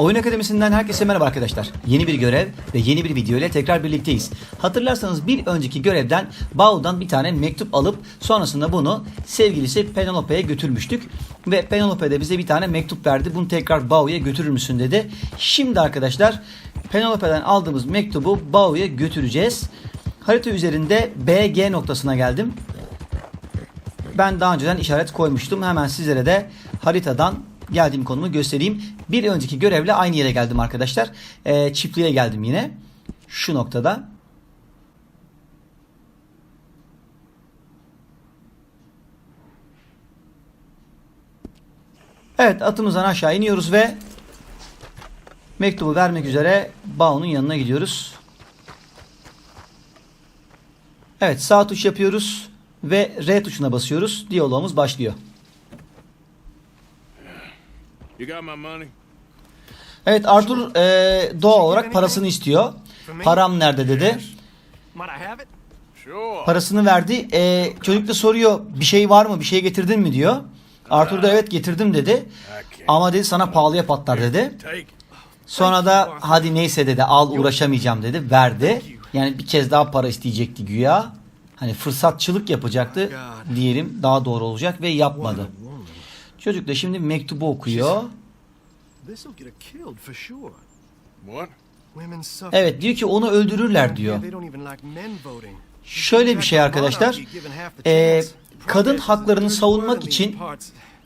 Oyun Akademisi'nden herkese merhaba arkadaşlar. Yeni bir görev ve yeni bir video ile tekrar birlikteyiz. Hatırlarsanız bir önceki görevden Bao'dan bir tane mektup alıp sonrasında bunu sevgilisi Penelope'ye götürmüştük. Ve Penelope de bize bir tane mektup verdi. Bunu tekrar Bao'ya götürür müsün dedi. Şimdi arkadaşlar Penelope'den aldığımız mektubu Bao'ya götüreceğiz. Harita üzerinde BG noktasına geldim. Ben daha önceden işaret koymuştum. Hemen sizlere de haritadan geldiğim konumu göstereyim. Bir önceki görevle aynı yere geldim arkadaşlar. Ee, çiftliğe geldim yine. Şu noktada. Evet atımızdan aşağı iniyoruz ve mektubu vermek üzere Bao'nun yanına gidiyoruz. Evet sağ tuş yapıyoruz ve R tuşuna basıyoruz. Diyalogumuz başlıyor. You got my money? Evet Arthur e, doğal olarak parasını istiyor. Param nerede dedi. Parasını verdi. E, çocuk da soruyor bir şey var mı bir şey getirdin mi diyor. Arthur da evet getirdim dedi. Ama dedi sana pahalıya patlar dedi. Sonra da hadi neyse dedi al uğraşamayacağım dedi. Verdi. Yani bir kez daha para isteyecekti güya. Hani fırsatçılık yapacaktı diyelim daha doğru olacak ve yapmadı. Çocuk da şimdi mektubu okuyor. Evet diyor ki onu öldürürler diyor. Şöyle bir şey arkadaşlar. Ee, kadın haklarını savunmak için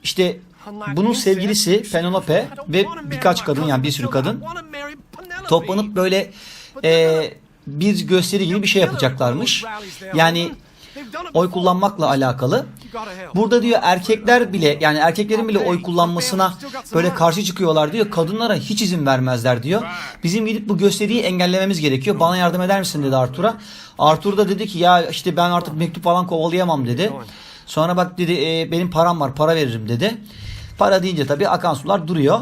işte bunun sevgilisi Penelope ve birkaç kadın yani bir sürü kadın toplanıp böyle e, bir gösteri gibi bir şey yapacaklarmış. Yani oy kullanmakla alakalı. Burada diyor erkekler bile yani erkeklerin bile oy kullanmasına böyle karşı çıkıyorlar diyor. Kadınlara hiç izin vermezler diyor. Bizim gidip bu gösteriyi engellememiz gerekiyor. Bana yardım eder misin dedi Artur'a. Artur da dedi ki ya işte ben artık mektup falan kovalayamam dedi. Sonra bak dedi "e, benim param var para veririm dedi. Para deyince tabii akan sular duruyor.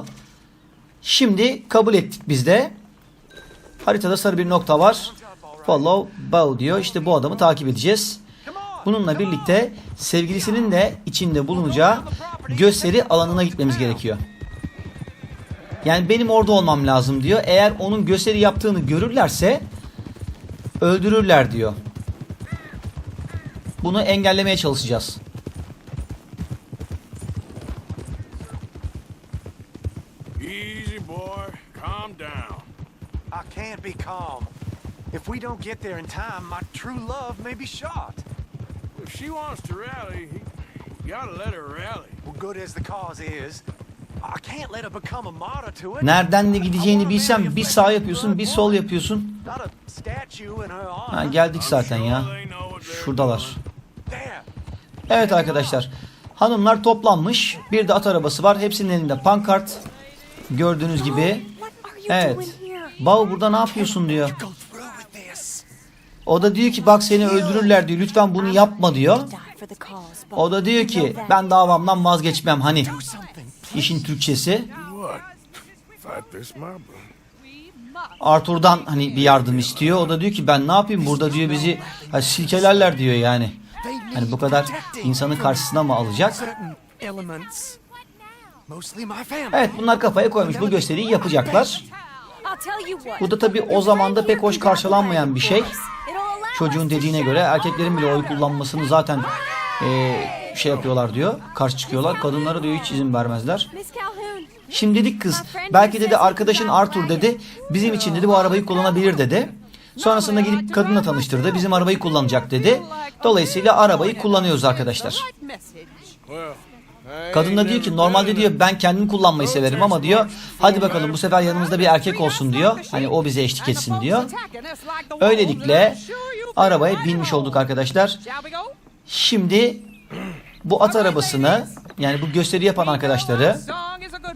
Şimdi kabul ettik biz de. Haritada sarı bir nokta var. Follow Bow diyor. İşte bu adamı takip edeceğiz. Bununla birlikte sevgilisinin de içinde bulunacağı gösteri alanına gitmemiz gerekiyor. Yani benim orada olmam lazım diyor. Eğer onun gösteri yaptığını görürlerse öldürürler diyor. Bunu engellemeye çalışacağız. Easy, boy. Calm down. I can't be calm. If we don't get there in time, my true love may be shot. If she wants to rally, you gotta let her rally. Well, good as the cause is, I can't let her become a martyr to it. Nereden ne gideceğini bilsem bir sağ yapıyorsun bir sol yapıyorsun. Not a statue in her honor. Ha, geldik zaten ya. Şuradalar. Evet arkadaşlar. Hanımlar toplanmış. Bir de at arabası var. Hepsinin elinde pankart. Gördüğünüz gibi. Evet. Bav burada ne yapıyorsun diyor. O da diyor ki bak seni öldürürler diyor. Lütfen bunu yapma diyor. O da diyor ki ben davamdan vazgeçmem. Hani işin Türkçesi. Arthur'dan hani bir yardım istiyor. O da diyor ki ben ne yapayım burada diyor bizi ha, silkelerler diyor yani. Hani bu kadar insanı karşısına mı alacak? Evet bunlar kafaya koymuş bu gösteriyi yapacaklar. Bu da tabii o zamanda pek hoş karşılanmayan bir şey. Çocuğun dediğine göre erkeklerin bile oy kullanmasını zaten eee, şey yapıyorlar diyor. Karşı çıkıyorlar. Kadınlara diyor hiç izin vermezler. Şimdi dedik kız belki dedi arkadaşın Arthur dedi bizim için dedi bu arabayı kullanabilir dedi. Sonrasında gidip kadınla tanıştırdı. Bizim arabayı kullanacak dedi. Dolayısıyla arabayı kullanıyoruz arkadaşlar. Kadın da diyor ki normalde diyor ben kendim kullanmayı severim ama diyor hadi bakalım bu sefer yanımızda bir erkek olsun diyor. Hani o bize eşlik etsin diyor. Öylelikle arabaya binmiş olduk arkadaşlar. Şimdi bu at arabasını yani bu gösteri yapan arkadaşları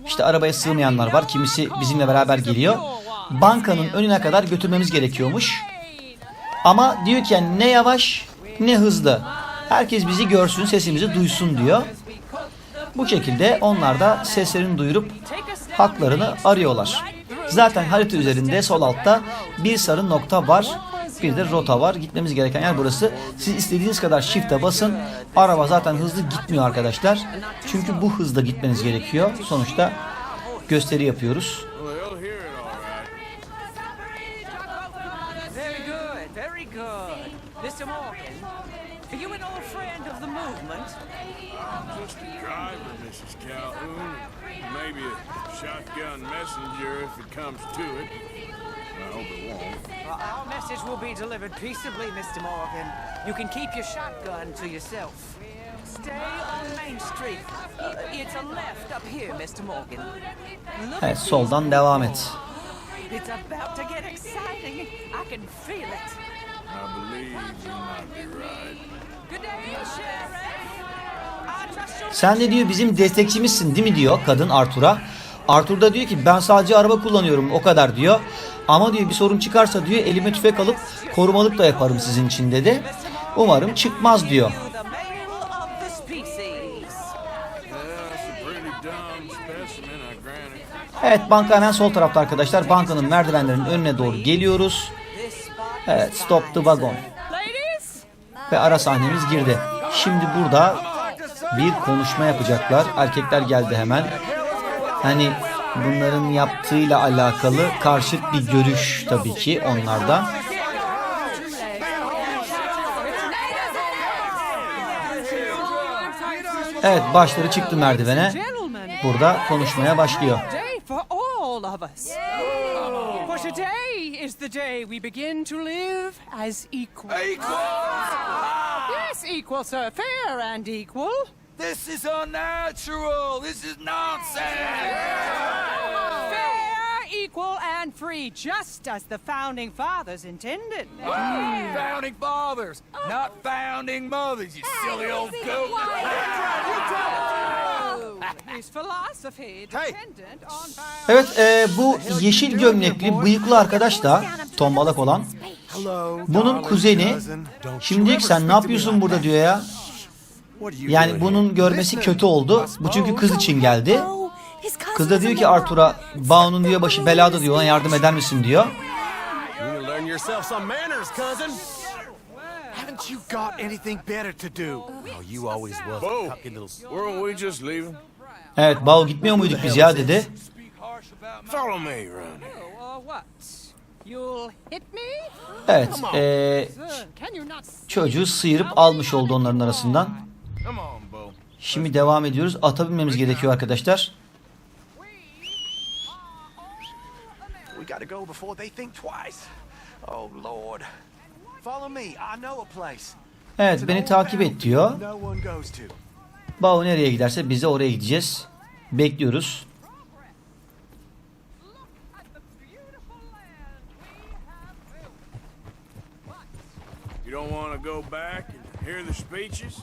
işte arabaya sığmayanlar var. Kimisi bizimle beraber geliyor. Bankanın önüne kadar götürmemiz gerekiyormuş. Ama diyor ki yani ne yavaş ne hızlı. Herkes bizi görsün, sesimizi duysun diyor. Bu şekilde onlar da seslerini duyurup haklarını arıyorlar. Zaten harita üzerinde sol altta bir sarı nokta var. Bir de rota var. Gitmemiz gereken yer burası. Siz istediğiniz kadar shift'e basın. Araba zaten hızlı gitmiyor arkadaşlar. Çünkü bu hızda gitmeniz gerekiyor. Sonuçta gösteri yapıyoruz. Just a driver, Mrs. Calhoun. Maybe a shotgun messenger if it comes to it. I hope it won't. Well, our message will be delivered peaceably, Mr. Morgan. You can keep your shotgun to yourself. Stay on Main Street. Uh, it's a left up here, Mr. Morgan. Look Evet soldan devam et. It's about to get exciting. I can feel it. I believe you might be right. Good day, Sheriff. Sen de diyor bizim destekçimizsin değil mi diyor kadın Arthur'a. Arthur da diyor ki ben sadece araba kullanıyorum o kadar diyor. Ama diyor bir sorun çıkarsa diyor elime tüfek alıp korumalık da yaparım sizin için dedi. Umarım çıkmaz diyor. Evet banka hemen sol tarafta arkadaşlar. Bankanın merdivenlerinin önüne doğru geliyoruz. Evet stop the wagon. Ve ara sahnemiz girdi. Şimdi burada bir konuşma yapacaklar. Erkekler geldi hemen. Hani bunların yaptığıyla alakalı karşıt bir görüş tabii ki onlardan. Evet başları çıktı merdivene. Burada konuşmaya başlıyor. For today is the day we begin to live as equal. Yes, equal, sir. Fair and equal. This is unnatural. This is nonsense. Fair, equal, and free, just as the founding fathers intended. Founding fathers, not founding mothers, you silly old goat. His philosophy dependent on found- Evet e, bu yeşil gömlekli bıyıklı arkadaş da tombalak olan. Bunun kuzeni. Şimdi diyor ki sen ne yapıyorsun burada diyor ya. Yani bunun görmesi kötü oldu. Bu çünkü kız için geldi. Kız da diyor ki Arthur'a Bao'nun diyor başı belada diyor ona yardım eder misin diyor. You. Haven't got anything better to do? Oh, you always was a little... Weren't we just leaving? Evet Bao gitmiyor muyduk biz ya dedi. Follow me around Evet e, see? çocuğu sıyırıp almış oldu onların arasından. Şimdi devam ediyoruz. Ata binmemiz gerekiyor arkadaşlar. Oh. Evet beni takip et diyor. Bao nereye giderse biz de oraya gideceğiz. Bekliyoruz. Don't want to go back and hear the speeches?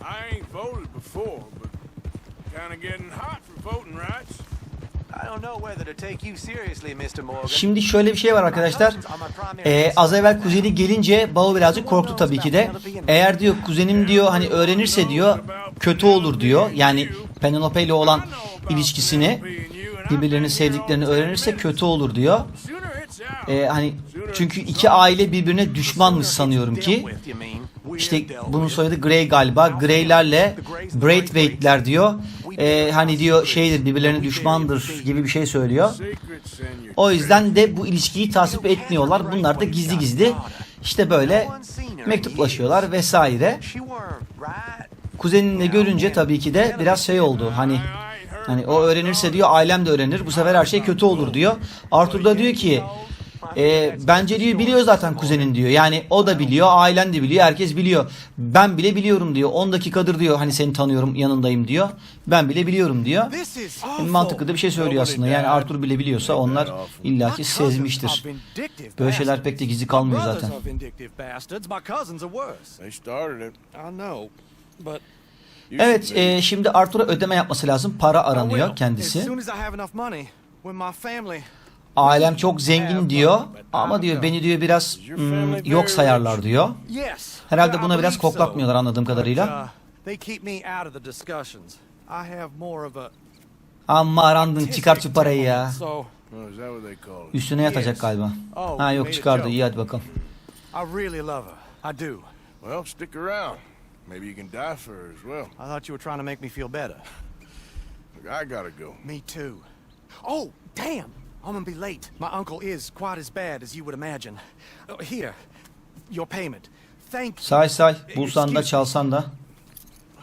I ain't voted before, but kind of getting hot for voting rights. I don't know whether to take you seriously, Mr. Morgan. Şimdi şöyle bir şey var arkadaşlar. Ee, az evvel kuzeni gelince Bao birazcık korktu tabii ki de. Eğer diyor kuzenim diyor hani öğrenirse diyor kötü olur diyor. Yani Penelope ile olan ilişkisini birbirlerini sevdiklerini öğrenirse kötü olur diyor. Ee, hani çünkü iki aile birbirine düşmanmış sanıyorum ki. İşte bunun soyadı Grey galiba. Grey'lerle Braithwaite'ler diyor. Ee, hani diyor şeydir birbirlerine düşmandır gibi bir şey söylüyor. O yüzden de bu ilişkiyi tasvip etmiyorlar. Bunlar da gizli gizli işte böyle mektuplaşıyorlar vesaire. Kuzenini de görünce tabii ki de biraz şey oldu. Hani hani o öğrenirse diyor ailem de öğrenir. Bu sefer her şey kötü olur diyor. Arthur da diyor ki e, bence diyor biliyor zaten kuzenin diyor. Yani o da biliyor, ailen de biliyor, herkes biliyor. Ben bile biliyorum diyor. 10 dakikadır diyor hani seni tanıyorum, yanındayım diyor. Ben bile biliyorum diyor. Yani mantıklı da bir şey söylüyor aslında. Yani Arthur bile biliyorsa onlar illaki sezmiştir. Böyle şeyler pek de gizli kalmıyor zaten. Evet, e, şimdi Arthur'a ödeme yapması lazım. Para aranıyor kendisi. Ailem çok zengin diyor. Ama diyor beni diyor biraz hmm, yok sayarlar diyor. Herhalde buna biraz koklatmıyorlar anladığım kadarıyla. uh, Amma arandın çıkar şu parayı ya. Oh? Üstüne yatacak galiba. oh, Ha yok çıkardı iyi hadi bakalım. I really love her. I do. Well, stick around. Maybe you can die for her as well. I thought you were trying to make me feel better. Look, I gotta go. Me too. Oh, damn! I'm gonna be late. My uncle is quite as bad as you would imagine. Uh, here, your payment. Thank you. Say say bulsan da çalsan da.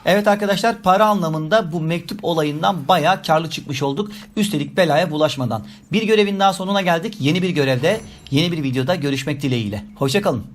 Evet arkadaşlar para anlamında bu mektup olayından bayağı karlı çıkmış olduk. Üstelik belaya bulaşmadan. Bir görevin daha sonuna geldik. Yeni bir görevde, yeni bir videoda görüşmek dileğiyle. Hoşçakalın.